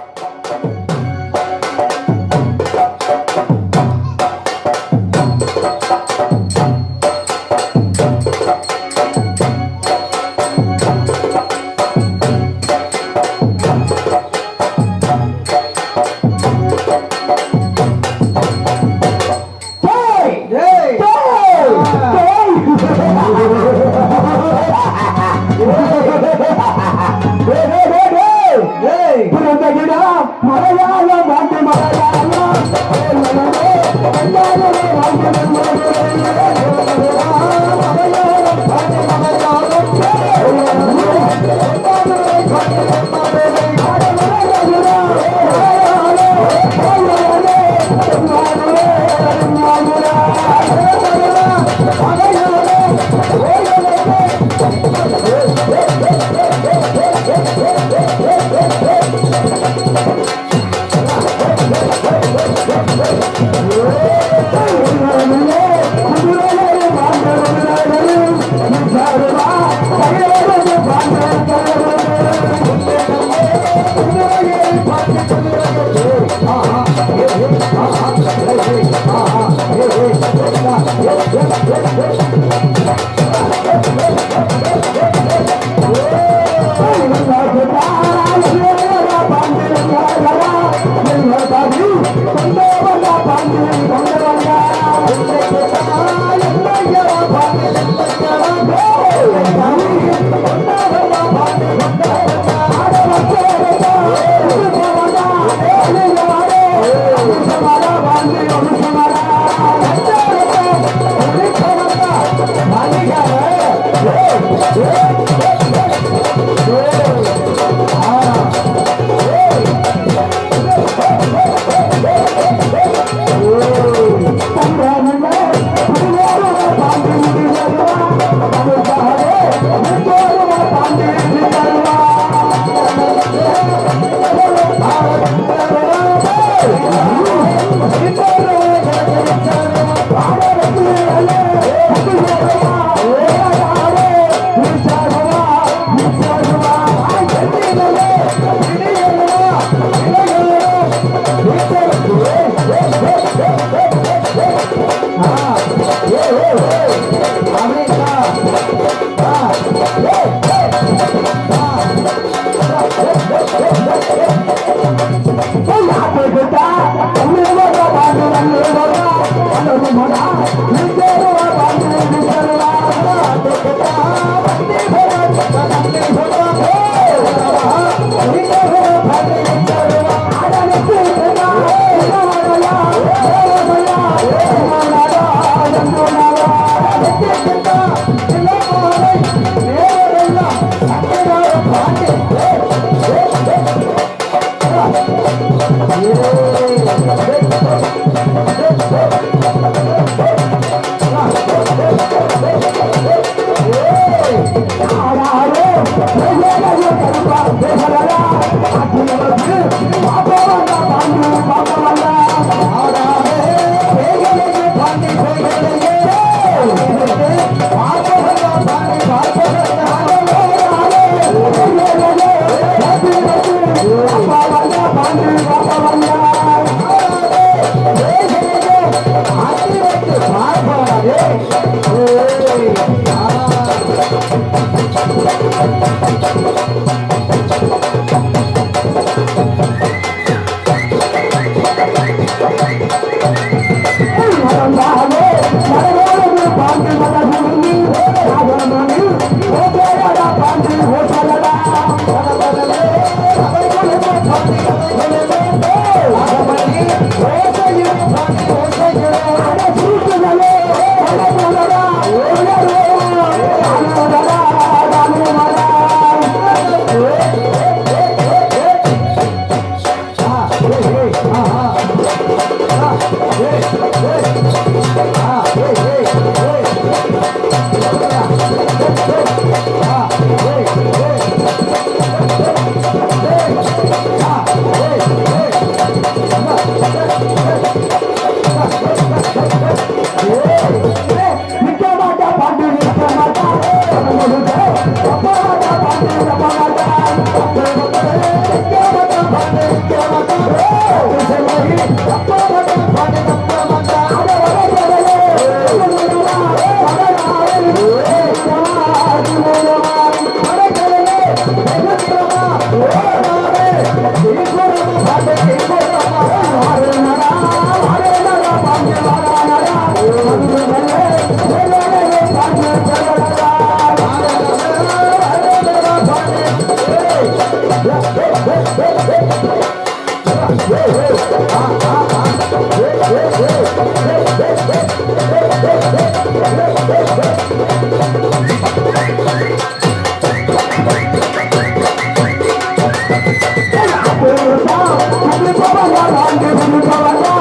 Bye. Raja Raja பாடுவா கையோடு பாடுவா Allah'ın gözünü çalacak.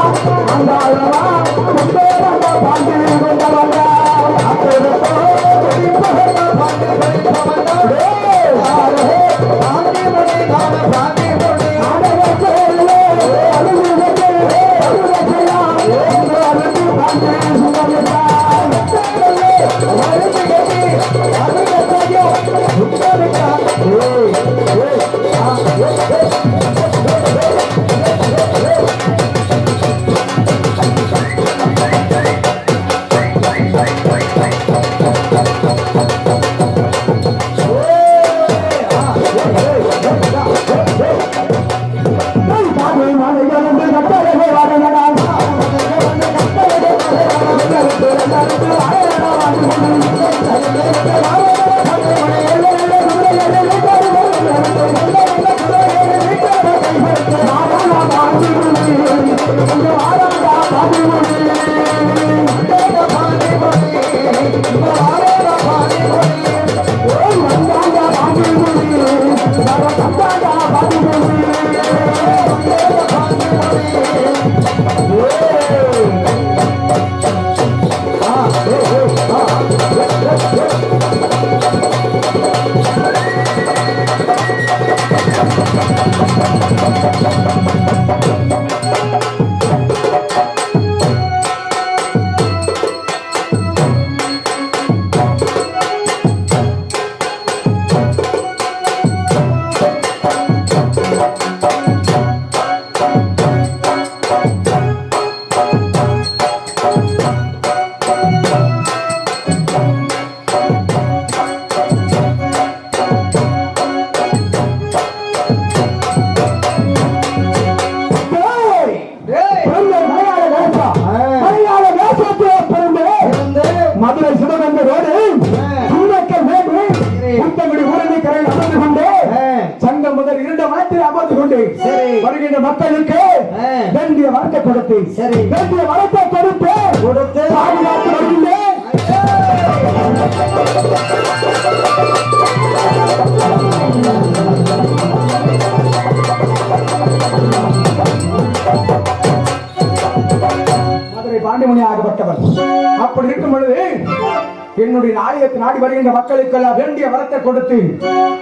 என்னுடைய நாயகத்தை நாடி வருகின்ற மக்களுக்கெல்லாம் வேண்டிய வரத்தை கொடுத்து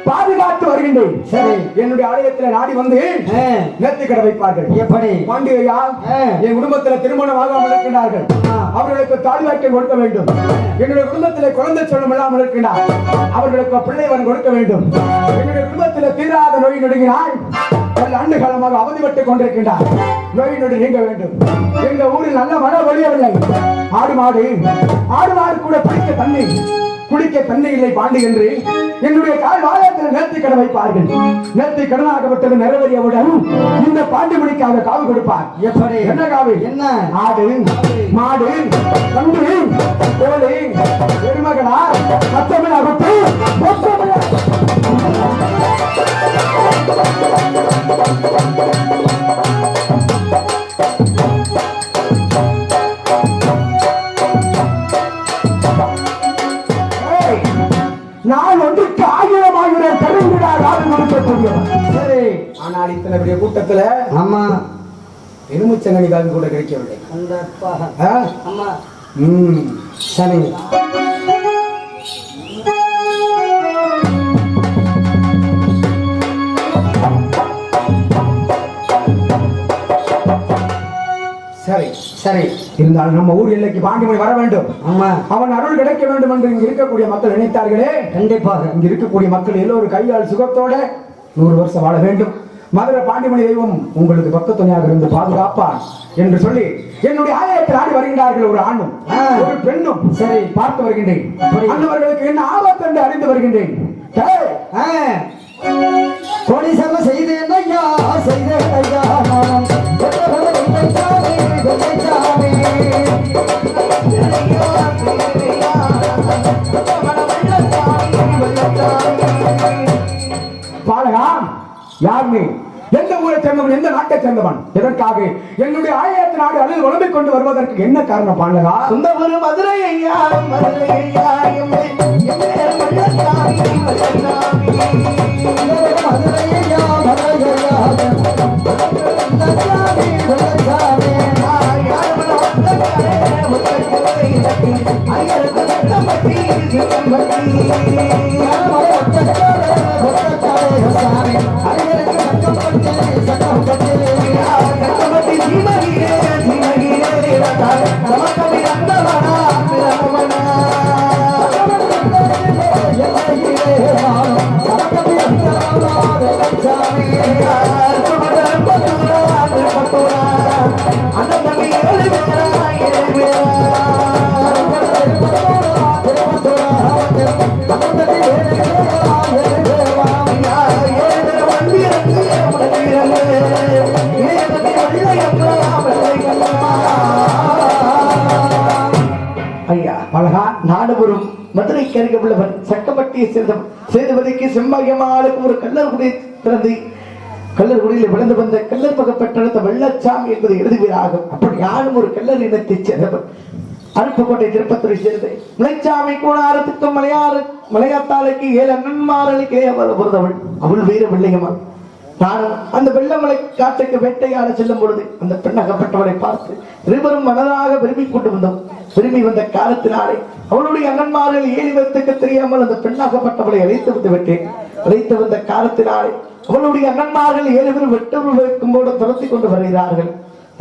பாதுகாத்து வருகின்றேன். சரி என்னுடைய ஆலயத்தில் நாடி வந்து நேர்த்தி கடை வைப்பார்கள். எப்படி? பாண்டியா. என் குடும்பத்தில் திருமணம் ஆகாமல் இருக்கின்றார்கள். அவர்களுக்கு தாலி வாக்கியம் கொடுக்க வேண்டும். என்னுடைய குடும்பத்தில் குழந்தை சொல்லம் இல்லாமல் இருக்கின்றார். அவர்களுக்கு பிள்ளை வரம் கொடுக்க வேண்டும். என்னுடைய குடும்பத்தில் தீராத நோய் நொடுங்கினால் பல ஆண்டு காலமாக அவதிப்பட்டுக் கொண்டிருக்கின்றார். நோய் நொடி நீங்க வேண்டும். எங்க ஊரில் நல்ல மழை ஒழியவில்லை ஆடு மாடு ஆடு மாடு கூட குடிக்க தண்ணி குடிக்க தண்ணி இல்லை பாண்டி என்று என்னுடைய கால் வாழத்தில் நேர்த்தி கடன் வைப்பார்கள். நேர்த்தி கடனாகப்பட்டது நிறைவேறியவுடன் இந்த பாண்டிமணிக்காக காவு கொடுப்பார். எப்படி? என்ன காவு? என்ன? ஆடு மாடு கண்டு கோழி பெருமகனா மொத்தமிழ் ஏய், நான் ஒன்றுக்கு ஆயிரம் ஆயிரம் கருங்குடா காது கொடுக்கக்கூடியவன் சரி ஆனால் இத்தனை பெரிய கூட்டத்துல ஆமா. எலுமிச்சங்கனி கூட கிடைக்கவில்லை. அந்த சரி. இருந்தாலும் நம்ம ஊர் எல்லைக்கு பாண்டிமணி வர வேண்டும். ஆமா. அவன் அருள் கிடைக்க வேண்டும் என்று இங்கு இருக்கக்கூடிய மக்கள் நினைத்தார்களே. கண்டிப்பாக. இங்கு இருக்கக்கூடிய மக்கள் எல்லோரும் கையால் சுகத்தோட நூறு வருஷம் வாழ வேண்டும். மதுரை பாண்டிமணி தெய்வம் உங்களுக்கு பக்க துணையாக இருந்து பாதுகாப்பார் என்று சொல்லி என்னுடைய ஆலயத்தில் ஆடி வருகின்றார்கள் ஒரு ஆணும். ஒரு பெண்ணும். சரி. பார்த்து வருகின்றேன். அப்படி. அந்தவர்களுக்கு என்ன ஆபத்து என்று அறிந்து வருகின்றேன். டேய், ஆ. கோடி செல்ல செய்தேன் ஐயா செய்தேன் ஐயா. வெள்ளைச்சாமி, வெள்ளைச்சாமி. பாலகா யார் நீ எந்த ஊரை சேர்ந்தவன் எந்த நாட்டை சேர்ந்தவன்? எதற்காக? என்னுடைய ஆயிரத்து நாடு அழுது உழம்பிக் கொண்டு வருவதற்கு என்ன காரணம் பாண்டகா சொந்த ஊரு மதுரை ஐயா மதுரை ஐயா எம்மை எம்மை மல்லசாமி மல்லசாமி ஐயா நாடுபுறம் மதுரைக்கு அருகே உள்ளவன் சக்கமட்டியை சேர்ந்த சேதுபதிக்கு செம்பாயமாளுக்கு ஒரு கல்லர் குடி பிறந்து கல்லர் குடியில் விழுந்து வந்த கல்லர் பகப்பெற்றெடுத்த வெள்ளச்சாமி என்பது எழுதுவீராகும் அப்படி யாரும் ஒரு கல்லர் இனத்தைச் சேர்ந்தவன். அருப்புக்கோட்டை திருப்பத்துறை சேர்ந்து முளைச்சாமி கூடாரத்துக்கும் மலையாறு மலையாத்தாளுக்கு ஏழு அண்ணன்மார்களுக்கு அவள் பிறந்தவள் அவள் வீர வெள்ளையமான் நானும் அந்த வெள்ளமலை காட்டுக்கு வேட்டையாட செல்லும் பொழுது அந்த பெண் அகப்பட்டவளை பார்த்து இருவரும் மனதாக விரும்பி கொண்டு வந்தோம். விரும்பி வந்த காலத்தினாலே அவளுடைய அண்ணன்மார்கள் ஏழு பேர்த்துக்கு தெரியாமல் அந்த பெண்ணாகப்பட்டவளை அழைத்து வந்து விட்டேன். அழைத்து வந்த காலத்தினாலே அவளுடைய அண்ணன்மார்கள் ஏழு பேரும் வெட்டு வைக்கும் போது துரத்தி கொண்டு வருகிறார்கள்.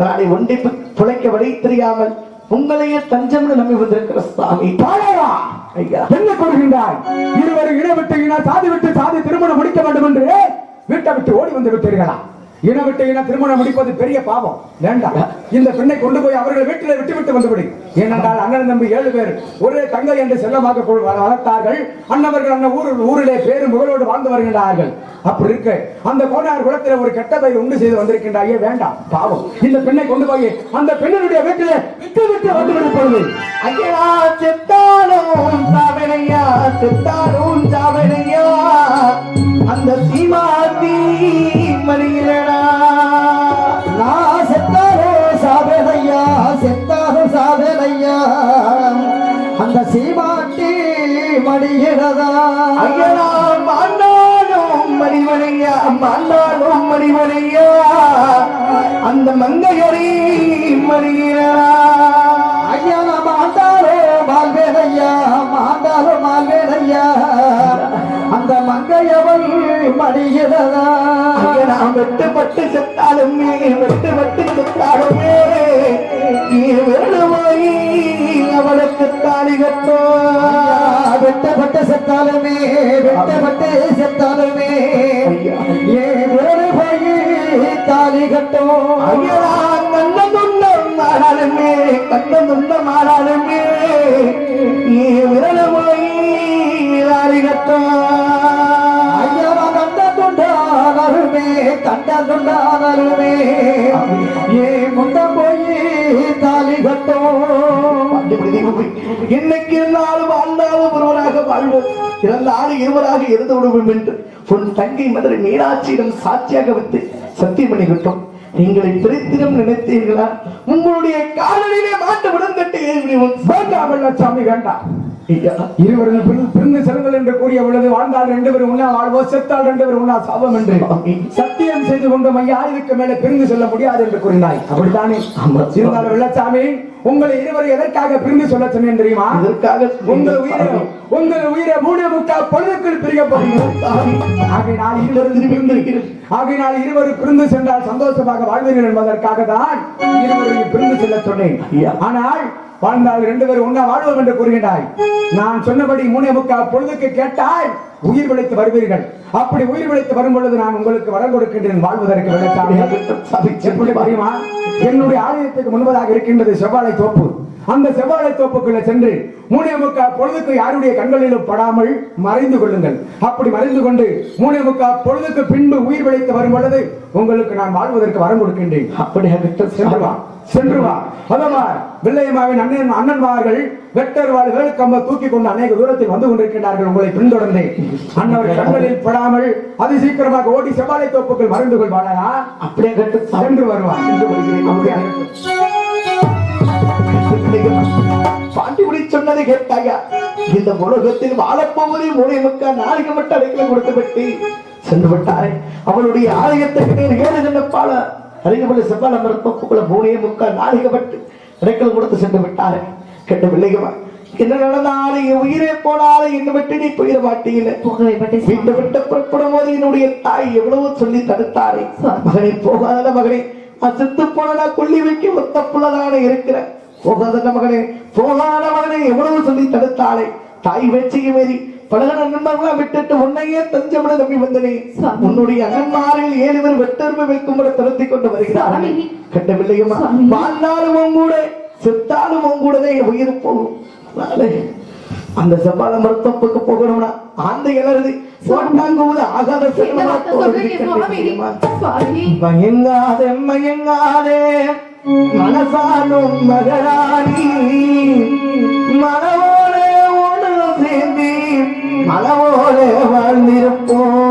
நாளை ஒன்றை பிழைக்க வழி தெரியாமல் உங்களையே தஞ்சம்னு நம்பி வந்திருக்கிற பாலகா ஐயா. என்ன கூறுகின்றாய்? இருவரும் இன விட்டு இன சாதி விட்டு சாதி திருமணம் முடிக்க வேண்டும் என்று? வீட்டை விட்டு ஓடி வந்து விட்டீர்களா? இன விட்டு இன திருமணம் முடிப்பது பெரிய பாவம். வேண்டாம். இந்த பெண்ணை கொண்டு போய் அவர்கள் வீட்டில் விட்டு விட்டு வந்துவிடு ஏனென்றால் அண்ணன் தம்பி ஏழு பேர் ஒரே தங்கை என்று செல்லமாக வளர்த்தார்கள். அண்ணவர்கள் அந்த ஊர் ஊரிலே பேரும் புகழோடு வாழ்ந்து வருகின்றார்கள். அப்படி இருக்க அந்த கோனார் குளத்தில் ஒரு கெட்ட பெயர் உண்டு செய்து வந்திருக்கின்றாயே வேண்டாம். பாவம். இந்த பெண்ணை கொண்டு போய் அந்த பெண்ணினுடைய வீட்டில் விட்டு விட்டு வந்து விடுப்பது ஐயா செத்தாலும் சாவனையா செத்தாலும் சாவனையா அந்த சீமாத்தி மணியிலடா நான் செத்தாரோ சாதனையா செத்தாரோ சாதனையா அந்த சீமாட்டி மடிகிறதா ஐயா மாண்டாலும் மணிமணியா மாண்டாலும் மணிமணியா அந்த மங்கையரி மணியிலடா ஐயா நான் மாந்தாரோ மால்வேலையா மாந்தாரோ மால்வேலையா. அந்த மங்கையவள் மடிகிறதா? நான் வெட்டுப்பட்டு செத்தாலுமே வெட்டுப்பட்டு செத்தாலுமே நீ விரலுமாயி அவளுக்கு தாலி கட்டோ வெட்டப்பட்ட செத்தாலுமே வெட்டப்பட்டு செத்தாலுமே ஏ ஒரு போய் தாலி கட்டும். ஐயா கண்ண துண்டம் மாறாலுமே கண்ண துண்டம் மாறாலுமே கண்ட துண்டானருமே ஏ முண்ட கட்டும் இன்னைக்கு இருந்தாலும் வாழ்ந்தாலும் ஒருவராக வாழ்வோம். இறந்தாலும் இருவராக இருந்து விடுவோம் என்று உன் தங்கை மதுரை மீனாட்சியிடம் சாட்சியாக வைத்து சத்தியம் பண்ணிவிட்டோம் நீங்களை பிரித்தினம் நினைத்தீர்களா? உங்களுடைய காலனிலே மாட்டு விழுந்துட்டு வேண்டாம் வெள்ளச்சாமி வேண்டாம். ஐயா இருவரும் பிரிந்து செல்லுங்கள் என்று கூறிய பொழுது வாழ்ந்தால் ரெண்டு பேரும் உண்ணா வாழ்வோ செத்தால் ரெண்டு பேரும் உண்ணா சாபம் என்று சத்தியம் செய்து கொண்டோம் ஐயா இதுக்கு மேலே பிரிந்து செல்ல முடியாது என்று கூறினாய். அப்படித்தானே. இருந்தாலும் வெள்ளச்சாமி உங்களை இருவரை எதற்காக பிரிந்து சொல்ல சொன்னேன் தெரியுமா? இதற்காக உங்கள் உயிரை உங்கள் உயிரை மூணு முக்கால் பொழுதுக்குள் பிரிய போகிறீர்கள் ஆகையினால் இருவரும் பிரிந்து ஆகையினால் இருவரும் பிரிந்து சென்றால் சந்தோஷமாக வாழ்வீர்கள் என்பதற்காக தான் இருவரையும் பிரிந்து செல்ல சொன்னேன். ஆனால் வாழ்ந்தால் ரெண்டு பேரும் ஒன்னா வாழ்வோம் என்று கூறுகின்றாய். நான் சொன்னபடி மூணே முக்கால் பொழுதுக்கு கேட்டால் உயிர் பிழைத்து வருவீர்கள். அப்படி உயிர் பிழைத்து வரும் பொழுது நான் உங்களுக்கு வரம் கொடுக்கின்றேன் வாழ்வதற்கு எப்படி தெரியுமா? என்னுடைய ஆலயத்துக்கு முன்பதாக இருக்கின்றது செவ்வாழை தோப்பு. அந்த செவ்வாழை தோப்புக்குள்ள சென்று மூணே முக்கால் பொழுதுக்கு யாருடைய கண்களிலும் படாமல் மறைந்து கொள்ளுங்கள். அப்படி மறைந்து கொண்டு மூணே முக்கால் பொழுதுக்கு பின்பு உயிர் பிழைத்து வரும் பொழுது உங்களுக்கு நான் வாழ்வதற்கு வரம் கொடுக்கின்றேன். அப்படியாக சென்று வா. சென்று வா. அதவா வெள்ளையம்மாவின் அண்ணன் அண்ணன்மார்கள் வெட்டர்வாள் வேலுக்கம்ப தூக்கி கொண்டு அநேக தூரத்தில் வந்து கொண்டிருக்கிறார்கள் உங்களை பின்தொடர்ந்து அன்னவர் கண்களில் படாமல் அதி சீக்கிரமாக ஓடி செவ்வாழை தோப்புக்குள் மறைந்து கொள்வானா அப்படியே கட்டு சென்று அப்படியே பாண்டிகுடி சொன்னதை கேட்டாயா? இந்த உலகத்தில் வாழப்போவதே மூணை முக்கா நாளைக்கு மட்டும் அடைக்கல கொடுத்து விட்டு சென்று விட்டாரே. அவளுடைய ஆலயத்துக்கு நீர் ஏழு கண்ணப்பால அறிஞப்பள்ள செவ்வாழ மருத்துவக்குள்ள மூணே முக்கா நாளிகப்பட்டு அடைக்கல் கொடுத்து சென்று விட்டாரே. கெட்ட பிள்ளைகமா என்ன நடந்தாலும் என் உயிரே போனாலும் என்ன விட்டு நீ போயிட மாட்டீங்களே. வீட்டை விட்டு புறப்படும் போது என்னுடைய தாய் எவ்வளவு சொல்லி தடுத்தாரே. மகனே போகாத மகனே. நான் செத்து போனா கொல்லி வைக்க ஒத்த புள்ளதான இருக்கிறேன் போகாத மகனே போகாத மகனே எவ்வளவு சொல்லி தடுத்தாளே. தாய் வேட்சிக்கு மீறி பலகன நண்பர்களா விட்டுட்டு உன்னையே தஞ்சமிட நம்பி வந்தனே. உன்னுடைய அண்ணன்மாரில் ஏழு பேர் வெட்டருமை வைக்கும்படி திறத்தி கொண்டு பிள்ளையம்மா சுவாமி. வாழ்ந்தாலும் உன் கூட செத்தாலும் என் உயிர் போகும். அந்த செவ்வாழ மருத்துவப்புக்கு போகணும்னா ஆந்தை இளருது சோட்டாங்குவது ஆகாத மயங்காதே மயங்காதே. மனசாலும் மகராணி. மனவோடே மலவோடு வாழ்ந்திருப்போம்.